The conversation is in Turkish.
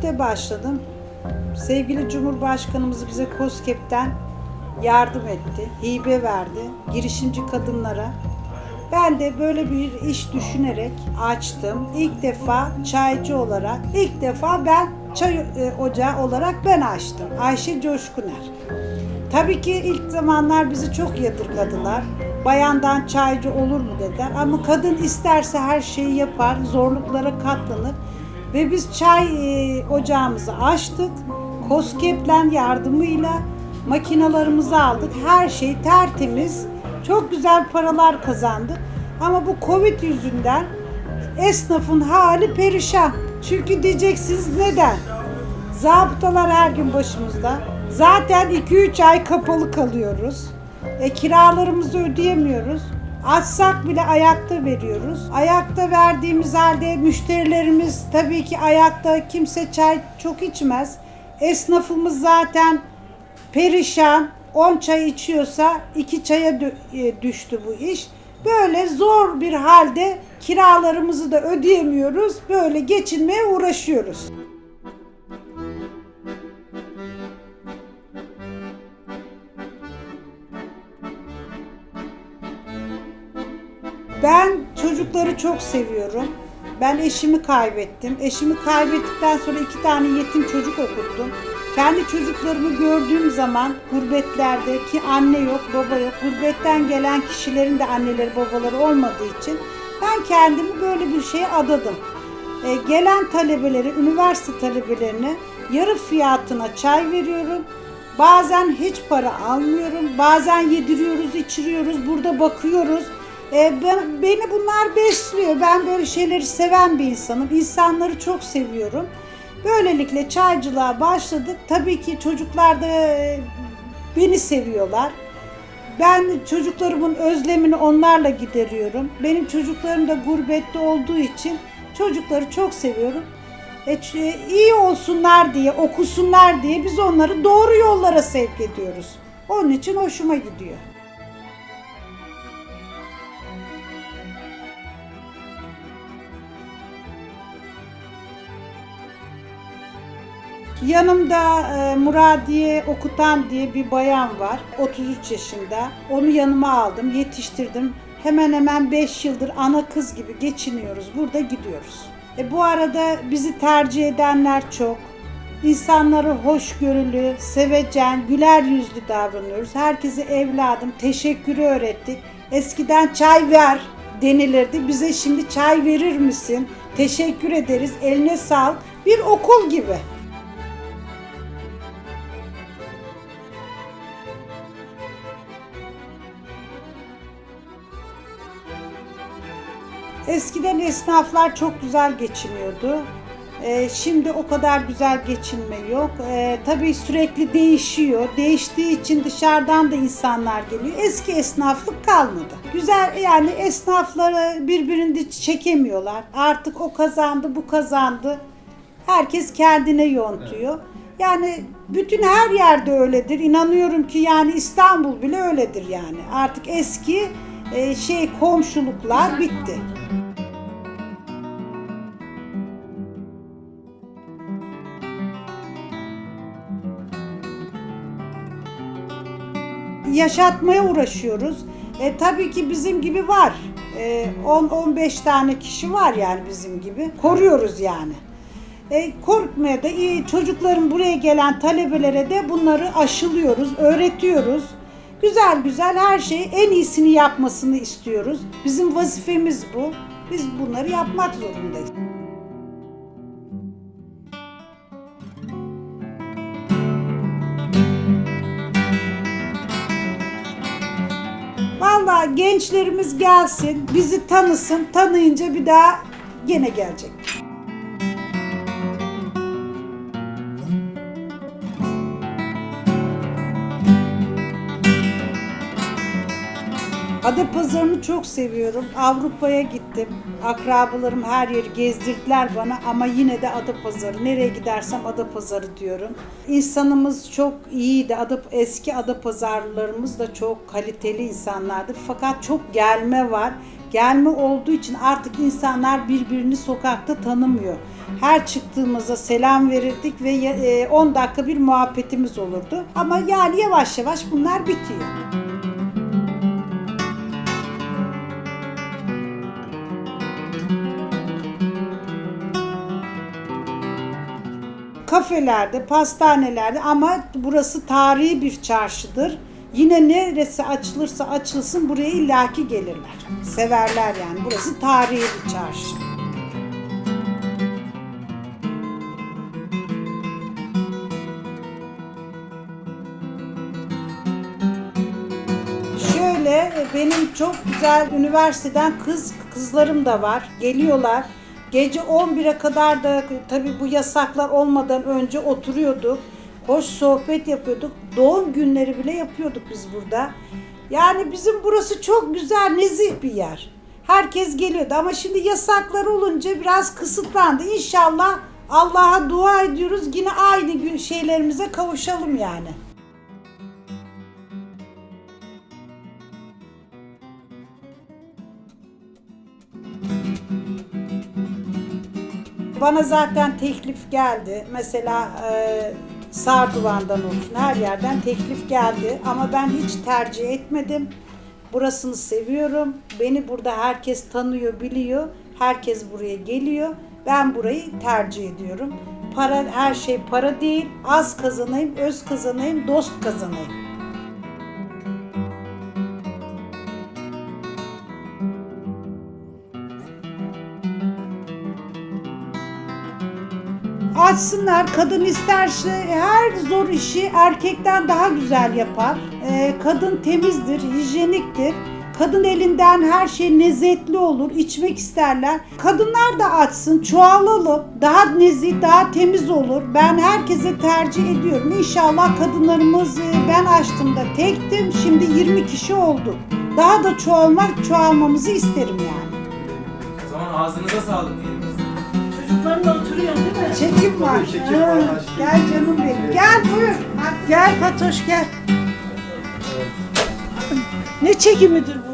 2014'te başladım. Sevgili Cumhurbaşkanımız bize COSGAP'ten yardım etti, hibe verdi girişimci kadınlara. Ben de böyle bir iş düşünerek açtım. İlk defa çaycı olarak, ilk defa ben çay e, ocağı olarak ben açtım. Ayşe Coşkuner. Tabii ki ilk zamanlar bizi çok yadırgadılar. Bayandan çaycı olur mu dediler. Ama kadın isterse her şeyi yapar, zorluklara katlanır. Ve biz çay e, ocağımızı açtık. Koskeplen yardımıyla makinalarımızı aldık. Her şey tertemiz. Çok güzel paralar kazandık. Ama bu Covid yüzünden esnafın hali perişan. Çünkü diyeceksiniz neden? Zabıtalar her gün başımızda. Zaten 2-3 ay kapalı kalıyoruz. E, kiralarımızı ödeyemiyoruz. Açsak bile ayakta veriyoruz. Ayakta verdiğimiz halde müşterilerimiz tabii ki ayakta kimse çay çok içmez. Esnafımız zaten perişan. 10 çay içiyorsa 2 çaya e, düştü bu iş. Böyle zor bir halde kiralarımızı da ödeyemiyoruz. Böyle geçinmeye uğraşıyoruz. Çocukları çok seviyorum. Ben eşimi kaybettim. Eşimi kaybettikten sonra iki tane yetim çocuk okuttum. Kendi çocuklarımı gördüğüm zaman gurbetlerde ki anne yok, baba yok. Gurbetten gelen kişilerin de anneleri, babaları olmadığı için ben kendimi böyle bir şeye adadım. E, gelen talebeleri, üniversite talebelerini yarı fiyatına çay veriyorum. Bazen hiç para almıyorum. Bazen yediriyoruz, içiriyoruz. Burada bakıyoruz. E, ben, beni bunlar besliyor. Ben böyle şeyleri seven bir insanım. İnsanları çok seviyorum. Böylelikle çaycılığa başladık. Tabii ki çocuklar da e, beni seviyorlar. Ben çocuklarımın özlemini onlarla gideriyorum. Benim çocuklarım da gurbette olduğu için çocukları çok seviyorum. E, ç- iyi olsunlar diye, okusunlar diye biz onları doğru yollara sevk ediyoruz. Onun için hoşuma gidiyor. Yanımda e, Muradiye Okutan diye bir bayan var. 33 yaşında. Onu yanıma aldım, yetiştirdim. Hemen hemen 5 yıldır ana kız gibi geçiniyoruz. Burada gidiyoruz. E, bu arada bizi tercih edenler çok. İnsanları hoşgörülü, sevecen, güler yüzlü davranıyoruz. Herkese evladım, teşekkürü öğrettik. Eskiden çay ver denilirdi. Bize şimdi çay verir misin? Teşekkür ederiz. Eline sağlık. Bir okul gibi. Eskiden esnaflar çok güzel geçiniyordu. Ee, şimdi o kadar güzel geçinme yok. Ee, tabii sürekli değişiyor. Değiştiği için dışarıdan da insanlar geliyor. Eski esnaflık kalmadı. Güzel yani esnafları birbirini çekemiyorlar. Artık o kazandı, bu kazandı. Herkes kendine yontuyor. Yani bütün her yerde öyledir. İnanıyorum ki yani İstanbul bile öyledir yani. Artık eski e, şey komşuluklar bitti. Yaşatmaya uğraşıyoruz. E, tabii ki bizim gibi var. E, 10-15 tane kişi var yani bizim gibi. Koruyoruz yani. E, korkmaya da iyi. Çocukların buraya gelen talebelere de bunları aşılıyoruz, öğretiyoruz. Güzel güzel her şeyi en iyisini yapmasını istiyoruz. Bizim vazifemiz bu. Biz bunları yapmak zorundayız. Gençlerimiz gelsin, bizi tanısın, tanıyınca bir daha gene gelecek. Adapazarı'nı çok seviyorum. Avrupa'ya gittim. Akrabalarım her yeri gezdirdiler bana ama yine de Adapazarı. Nereye gidersem Adapazarı diyorum. İnsanımız çok iyiydi. Ada, eski Adapazarlılarımız da çok kaliteli insanlardır. Fakat çok gelme var. gelme olduğu için artık insanlar birbirini sokakta tanımıyor. Her çıktığımızda selam verirdik ve ya- e, 10 dakika bir muhabbetimiz olurdu. Ama yani yavaş yavaş bunlar bitiyor. Kafelerde, pastanelerde ama burası tarihi bir çarşıdır. Yine neresi açılırsa açılsın buraya illaki gelirler. Severler yani. Burası tarihi bir çarşı. Şöyle e, benim çok güzel üniversiteden kız kızlarım da var. Geliyorlar. Gece 11'e kadar da tabii bu yasaklar olmadan önce oturuyorduk. Hoş sohbet yapıyorduk. Doğum günleri bile yapıyorduk biz burada. Yani bizim burası çok güzel, nezih bir yer. Herkes geliyordu ama şimdi yasaklar olunca biraz kısıtlandı. İnşallah Allah'a dua ediyoruz. Yine aynı gün şeylerimize kavuşalım yani. Bana zaten teklif geldi. Mesela e, Sarduvan'dan olsun her yerden teklif geldi. Ama ben hiç tercih etmedim. Burasını seviyorum. Beni burada herkes tanıyor, biliyor. Herkes buraya geliyor. Ben burayı tercih ediyorum. Para her şey para değil. Az kazanayım, öz kazanayım, dost kazanayım. Açsınlar. Kadın isterse her zor işi erkekten daha güzel yapar. Ee, kadın temizdir, hijyeniktir. Kadın elinden her şey lezzetli olur, içmek isterler. Kadınlar da açsın, çoğalalım. Daha nezih, daha temiz olur. Ben herkese tercih ediyorum. İnşallah kadınlarımız, e, ben açtığımda tektim, şimdi 20 kişi oldu. Daha da çoğalmak, çoğalmamızı isterim yani. O zaman ağzınıza sağlık diyelim Çocuklarla oturuyorsun değil mi? Çekim var. Tabii, çekim var. Gel canım benim. Gel buyur. Gel Fatoş gel. Ne çekimidir bu?